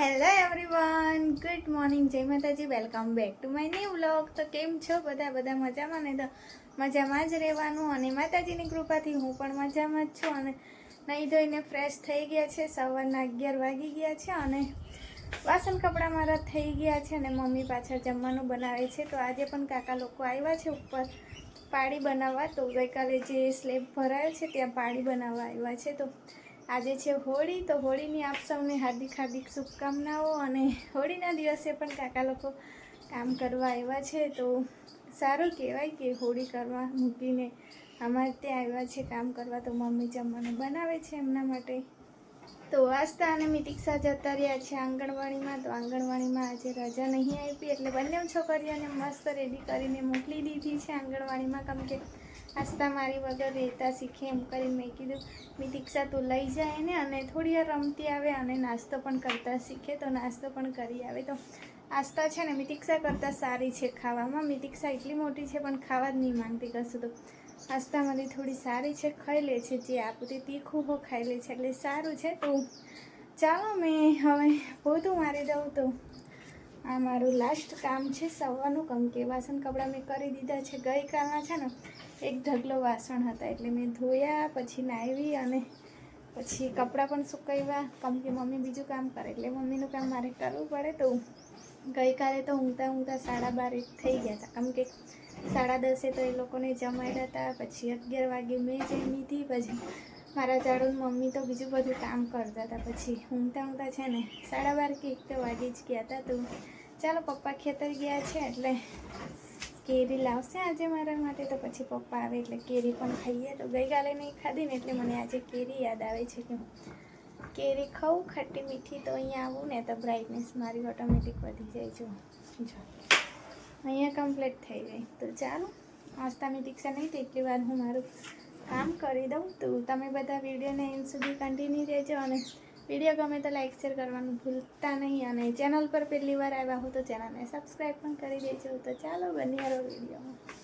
Hello everyone good morning જય માતાજી welcome back to my new vlog તો કેમ છો? બધા બધા મજામાં ને? તો મજામાં જ રહેવાનું. અને માતાજીની કૃપાથી હું પણ મજામાં જ છું. અને નહીં ધોઈને ફ્રેશ થઈ ગયા છે. સવારના અગિયાર વાગી ગયા છે અને વાસણ કપડાં મારા થઈ ગયા છે અને મમ્મી પાછળ જમવાનું બનાવે છે. તો આજે પણ કાકા લોકો આવ્યા છે ઉપર પાડી બનાવવા. તો ગઈકાલે જે સ્લેબ ભરાયો છે, ત્યાં પાડી બનાવવા આવ્યા છે. તો આજે છે હોળી, તો હોળીની આપ સૌને હાર્દિક હાર્દિક શુભકામનાઓ અને હોળીના દિવસે પણ કાકા લોકો કામ કરવા આવ્યા છે, તો સારું કહેવાય કે હોળી કરવા મૂકીને અમારે ત્યાં આવ્યા છે કામ કરવા, તો મમ્મી જમવાનું બનાવે છે એમના માટે. તો આસ્તા અને મિતિક્ષા જતા રહ્યા છે આંગણવાડીમાં. તો આંગણવાડીમાં આજે રજા નહીં આપી એટલે બંને છોકરીઓને મસ્ત રેડી કરીને મોકલી દીધી છે આંગણવાડીમાં. કેમ કે આસ્તા મારી વગર રહેતા શીખે એમ કરીને મેં કીધું મિતિક્ષા તું લઈ જાય ને અને થોડી વાર રમતી આવે અને નાસ્તો પણ કરતા શીખે તો નાસ્તો પણ કરી આવે. તો આસ્તા છે ને મિતિક્ષા કરતાં સારી છે ખાવામાં. મિતિક્ષા એટલી મોટી છે, પણ ખાવા જ નહીં માંગતી કશું તો. આસ્તા થોડી સારી છે, ખાઈ લે છે, જે આપું તે તીખું હો ખાઈ લે છે, એટલે સારું છે તો ચાલો મેં હવે પોતું મારી દઉં તો આ મારું લાસ્ટ કામ છે, સવારનું કમ કે વાસણ કપડાં મેં કરી દીધા છે, ગઈકાલના છે ને એક ઢગલો વાસણ હતા, એટલે મેં ધોયા, પછી નાહવી અને પછી કપડાં પણ સુકાવ્યા, કેમ કે મમ્મી બીજું કામ કરે, એટલે મમ્મીનું કામ મારે કરવું પડે તો ગઈકાલે તો ઊંઘતા ઊંઘતા સાડા બાર થઈ ગયા હતા. કેમ કે સાડા દસે તો એ લોકોને જમાડ્યા હતા, પછી અગિયાર વાગે મેં જમી હતી પછી મારા જાડું મમ્મી તો બીજું બધું કામ કરતા હતા. પછી ઊંઘતા ઊંઘતા છે ને સાડા બાર કે એક તો વાગે જ ગયા હતા તો ચાલો પપ્પા ખેતર ગયા છે એટલે કેરી લાવશે આજે મારા માટે. તો પછી પપ્પા આવે એટલે કેરી પણ ખાઈએ. તો ગઈકાલે નહીં ખાધી ને એટલે મને આજે કેરી યાદ આવે છે કે કેરી ખાઉં, ખટ્ટી મીઠી તો અહીંયા આવું ને તો બ્રાઇટનેસ મારી ઓટોમેટિક વધી જાય જો, અહીંયા કમ્પ્લીટ થઈ જાય તો ચાલો આસ્તાની દીક્ષા નહીં તેટલી વાર હું મારું કામ કરી દઉં. તો તમે બધા વિડીયોને એમ સુધી કન્ટિન્યુ રહેજો અને વીડિયો ગમે તો લાઈક શેર કરવાનું ભૂલતા નહીં. અને ચેનલ પર પહેલી વાર આવ્યા હો તો ચેનલને સબસ્ક્રાઈબ પણ કરી દેજો. તો ચાલો, બન્યા રહો વિડીયોમાં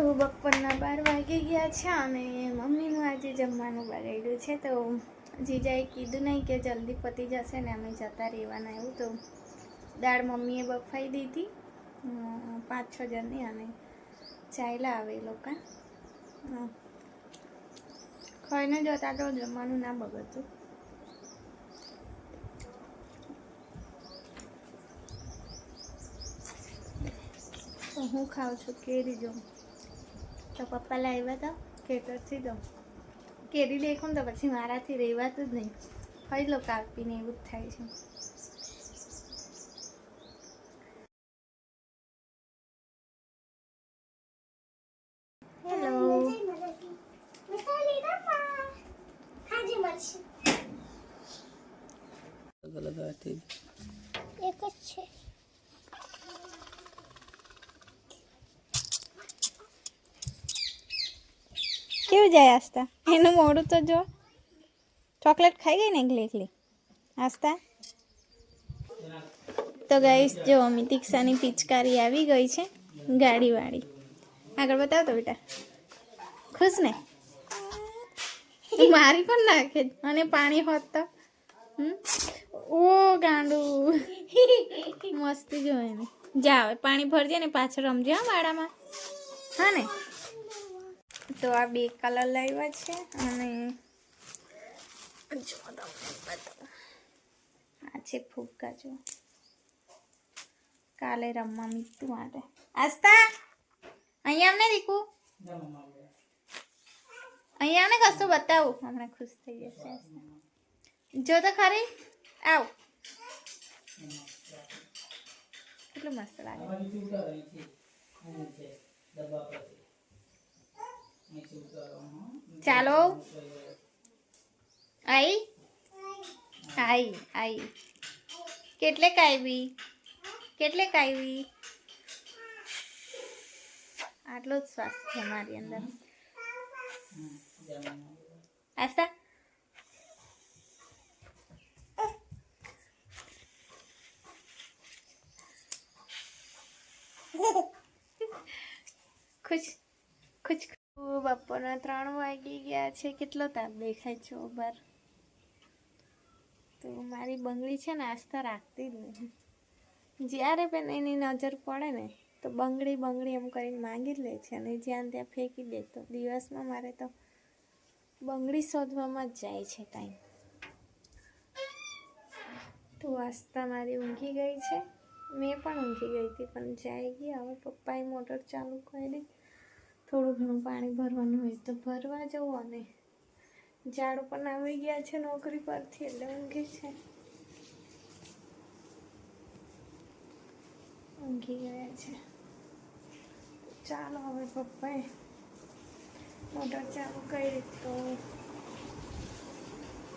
તો બપોરના બાર વાગી ગયા છે અને મમ્મીનું આજે જમવાનું બગાડ્યું છે, તો જીજાએ કીધું નહીં કે જલ્દી પતી જશે ને અમે જતા રહેવાના એવું, તો દાળ મમ્મીએ બફાઈ દીધી પાંચ છ જણની અને ચાયલા આવે એ લોકો. ખાઈને જતા તો જમવાનું ના બગડતું હું ખાઉં છું કેરી જો તો પપ્પા લાવ્યા હતા ખેતરથી તો કેરી દેખો ને તો પછી મારાથી રહેવાતું જ નહીં ફરી લો કાપીને એવું જ થાય છે હેલો અલગ અલગ એક જ છે કેવું જાય આસ્તા? એનું મોડું તો જો. ચોકલેટ ખાઈ ગઈ ને એકલી એકલી? આસ્તા? તો ગાઈશ જો અમિતિક્ષાની પિચકારી આવી ગઈ છે ગાડીવાળી. આગળ બતાવ તો બેટા. ખુશ ને? મારી પણ નાખે અને પાણી હોત તો? ઓ ગાંડું. મસ્તી જો એને. જા પાણી ભરજે ને પાછળ રમજે હા વાડામાં. હા ને? તો આ બે કલર લાવ્યા છે અને. આ છે ફુગ્ગા જો. કાલે રમવા મીઠું માટે આસ્તા અહીંયા અમને દીકુ. અહીંયા અમને કશું બતાવું. હમણાં ખુશ થઈ જશે જો તો ખરી. આવ. કેટલું મસ્ત લાગે. ચાલો. આઈ? આઈ આઈ. કેટલે કાયવી કેટલે કાયવી આટલો જ શ્વાસ છે મારી અંદર. આસ્તા ખુશ ખુશ બપોરના ત્રણ વાગી ગયા છે. કેટલો તાપ દેખાય છે બહાર તો મારી બંગડી છે ને આસ્થા રાખતી જ નહીં. જ્યારે પણ એની નજર પડે ને, તો બંગડી બંગડી એમ કરીને માંગી જ લે છે અને જ્યાં ત્યાં ફેંકી દે તો દિવસમાં મારે તો બંગડી શોધવામાં જ જાય છે ટાઈમ તો આસ્થા મારી ઊંઘી ગઈ છે. મેં પણ ઊંઘી ગઈ હતી, પણ જાય ગઈ. હવે પપ્પાએ મોટર ચાલુ કરી. થોડું ઘણું પાણી ભરવાનું હોય તો ભરવા જવું અને ઝાડ પણ આવી ગયા છે નોકરી પરથી, એટલે ઊંઘી છે. ઊંઘી ગયા છે. ચાલો હવે પપ્પાએ મોટર ચાલુ કરી તો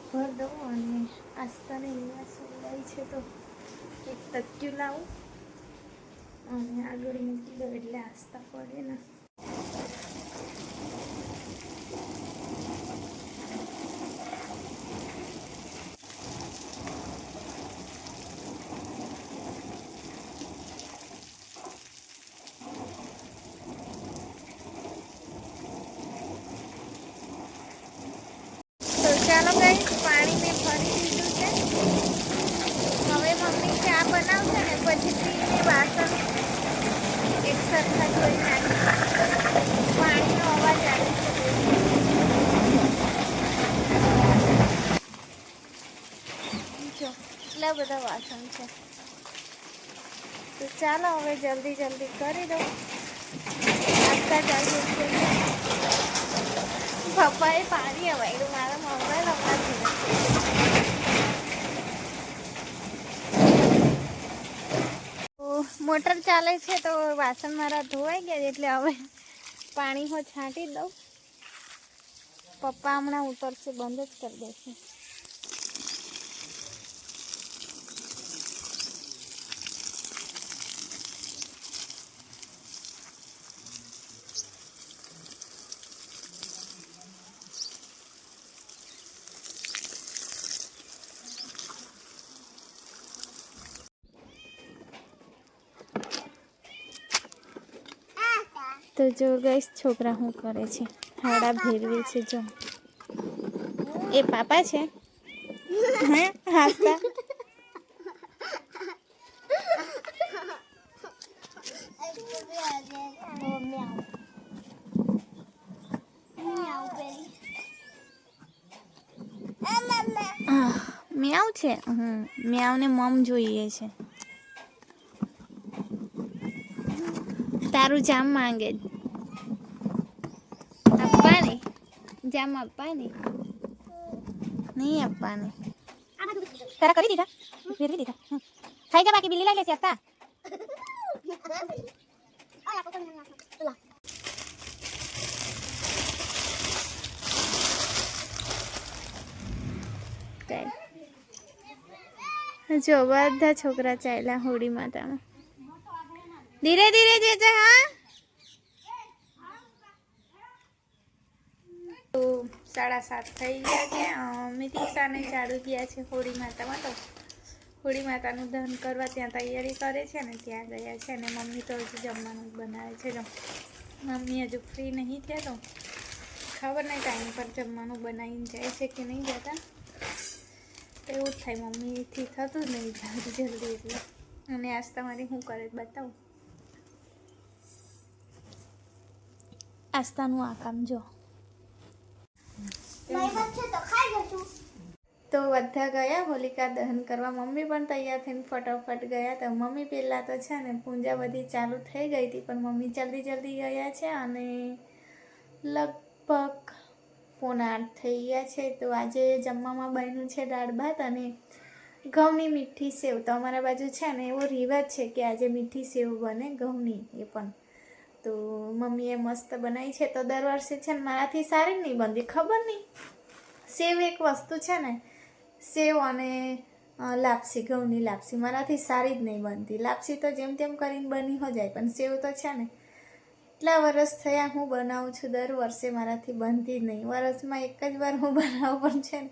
ભર દઉં અને આસ્તાને અહીંયા સુવાય છે તો એક તક્યું લાવું અને આગળ મૂકી દઉં એટલે આસ્તા પડે ને તો ચાલો કઈ પાણી મેં ભરી દીધું છે. હવે મમ્મી ચા બનાવશે ને, પછી ત્રીજે વાસણ એક સરખા ધોઈ નાખી પાણીનો અવાજ આવે છે. એટલા બધા વાસણ છે. તો ચાલો હવે જલ્દી જલ્દી કરી દઉં. આપતા ચાલુ પપ્પાએ પાણી અવાયું મારા મોટર ચાલે છે તો વાસણ મારા ધોવાઈ ગયા એટલે હવે પાણી હું છાંટી દઉં. પપ્પા હમણાં ઉતરશે, બંધ જ કરી દેશે. તો જો ગઈશ છોકરા શું કરે છે? હાડા ભેરવે છે જો. એ પાપા છે? હા? આહ, છે? હમ મ્યાઉને મમ જોઈએ છે. તારું જામ માંગે છે. આપવાની જામ આપવાની નહીં આપવાની તારા કરી દીધા ફેરવી દીધા હમ. ખાઈ જા બાકી બિલ્લી લઈ લેશે હતા જો બધા છોકરા ચાલ્યા હોળી માતામાં ધીરે ધીરે જજે હા તો સાડા સાત થઈ ગયા છે. અમે ચાલુ ગયા છે હોળી માતામાં તો. હોળી માતાનું દહન કરવા ત્યાં તૈયારી કરે છે ને ત્યાં ગયા છે અને મમ્મી તો હજુ જમવાનું બનાવે છે મમ્મી હજુ ફ્રી નહીં થયા તો ખબર નહીં ટાઈમ પર જમવાનું બનાવીને જાય છે કે નહીં જતા. એવું જ થાય મમ્મીથી થતું નહીં જલ્દી જલ્દી એટલે. અને આજ તમારી હું કરે બતાવું. આસ્તાનું આ કામ જો. તો બધા ગયા, હોલિકા દહન કરવા. મમ્મી પણ તૈયાર થઈને ફટાફટ ગયા તો મમ્મી પહેલાં તો છે ને પૂજા બધી ચાલુ થઈ ગઈ હતી, પણ મમ્મી જલ્દી જલ્દી ગયા છે અને લગભગ પોણા આઠ થઈ ગયા છે. તો આજે જમવામાં બન્યું છે દાળ ભાત અને ઘઉંની મીઠી સેવ. તો અમારા બાજુ છે ને એવો રિવાજ છે કે આજે મીઠી સેવ બને, ઘઉંની. એ પણ તો મમ્મીએ મસ્ત બનાવી છે. તો દર વર્ષે છે ને મારાથી સારી નહીં બનતી. ખબર નહીં? સેવ એક વસ્તુ છે ને, સેવ અને લાપસી, ઘઉંની લાપસી મારાથી સારી જ નહીં બનતી. લાપસી તો જેમ તેમ કરીને બની હો જાય, પણ સેવ તો છે ને, એટલા વરસ થયા હું બનાવું છું. દર વર્ષે મારાથી બનતી જ નહીં. વર્ષમાં એક જ વાર હું બનાવું પણ છે ને,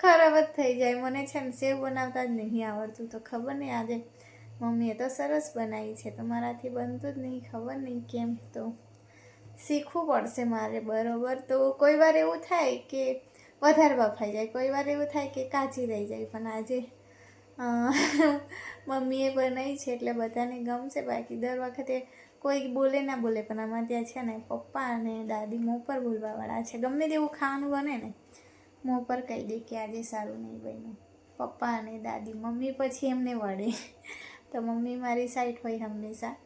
ખરાબ જ થઈ જાય. મને છે ને સેવ બનાવતા જ નહીં આવડતું. તો ખબર નહીં આજે મમ્મીએ તો સરસ બનાવી છે, તો મારાથી બનતું જ નહીં, ખબર નહીં કેમ તો. શીખવું પડશે મારે બરોબર. તો કોઈ વાર એવું થાય કે વધારે બફાઈ જાય, કોઈ વાર એવું થાય કે કાચી રહી જાય, પણ આજે મમ્મીએ બનાવી છે એટલે બધાને ગમશે. બાકી દર વખતે કોઈ બોલે ના બોલે, પણ આમાં ત્યાં છે ને પપ્પા અને દાદી મોં પર બોલવાવાળા છે. ગમે તેવું ખાવાનું બને ને, મોં પર કહી દે કે આજે સારું નહીં બન્યું. પપ્પા અને દાદી, મમ્મી પછી એમને વળે. તો મમ્મી મારી સાઈડ હોય હંમેશા.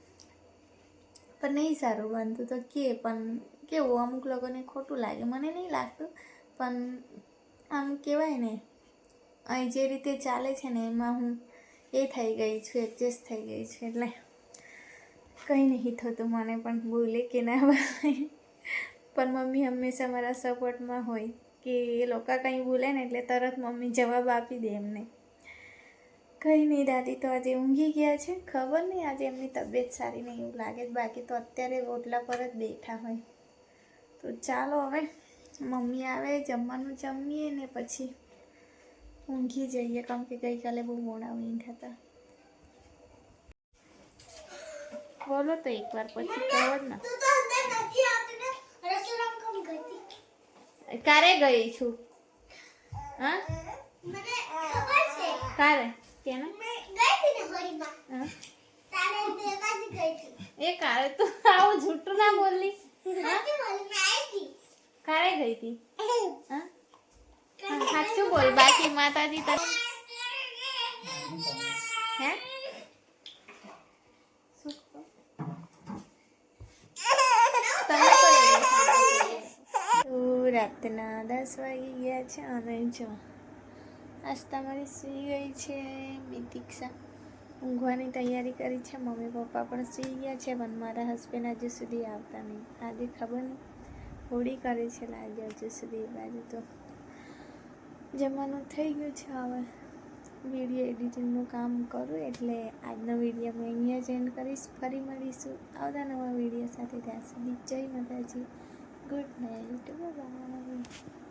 પણ નહીં સારું બનતું તો કે, પણ કેવું અમુક લોકોને ખોટું લાગે. મને નહીં લાગતું, પણ આમ કહેવાય ને, અહીં જે રીતે ચાલે છે ને, એમાં હું એ થઈ ગઈ છું એડજસ્ટ થઈ ગઈ છું. એટલે કંઈ નહીં થતું, મને પણ બોલે કે ના બોલે પણ મમ્મી હંમેશા મારા સપોર્ટમાં હોય કે એ લોકો કંઈ બોલે ને, એટલે તરત મમ્મી જવાબ આપી દે એમને. કંઈ નહીં દાદી તો આજે ઊંઘી ગયા છે. ખબર નહીં આજે એમની તબિયત સારી નહીં એવું લાગે છે. બાકી તો અત્યારે રોટલા પર જ બેઠા હોય. તો ચાલો હવે મમ્મી આવે જમવાનું જમીએ ને પછી ઊંઘી જઈએ. કારણ કે ગઈકાલે બહુ મોડા ઊંઘ્યા હતા બોલો તો એકવાર પછી કહો જ ને. કેમ ગઈ કારે ગઈ છું? હા? કારે? એ કારે તો આવું જૂઠું ના બોલી કારે ગઈ હતી. સાચું બોલ બાકી માતાજી તને હે? રાતના દસ વાગી ગયા છે અને જો. આસ્તા મારી સૂઈ ગઈ છે મિતિક્ષા ઊંઘવાની તૈયારી કરી છે, મમ્મી પપ્પા પણ સૂઈ ગયા છે, પણ મારા હસબન્ડ હજુ સુધી આવતા નહીં. આજે ખબર નહીં, હોળી કરે છે, લાગે હજુ સુધી બાજુ તો. જમવાનું થઈ ગયું છે હવે. વીડિયો એડિટિંગનું કામ કરું એટલે આજનો વીડિયો હું અહીંયા જ એન્ડ કરીશ. ફરી મળીશું આવતા નવા વીડિયો સાથે. ત્યાં સુધી જય માતાજી. Good night bye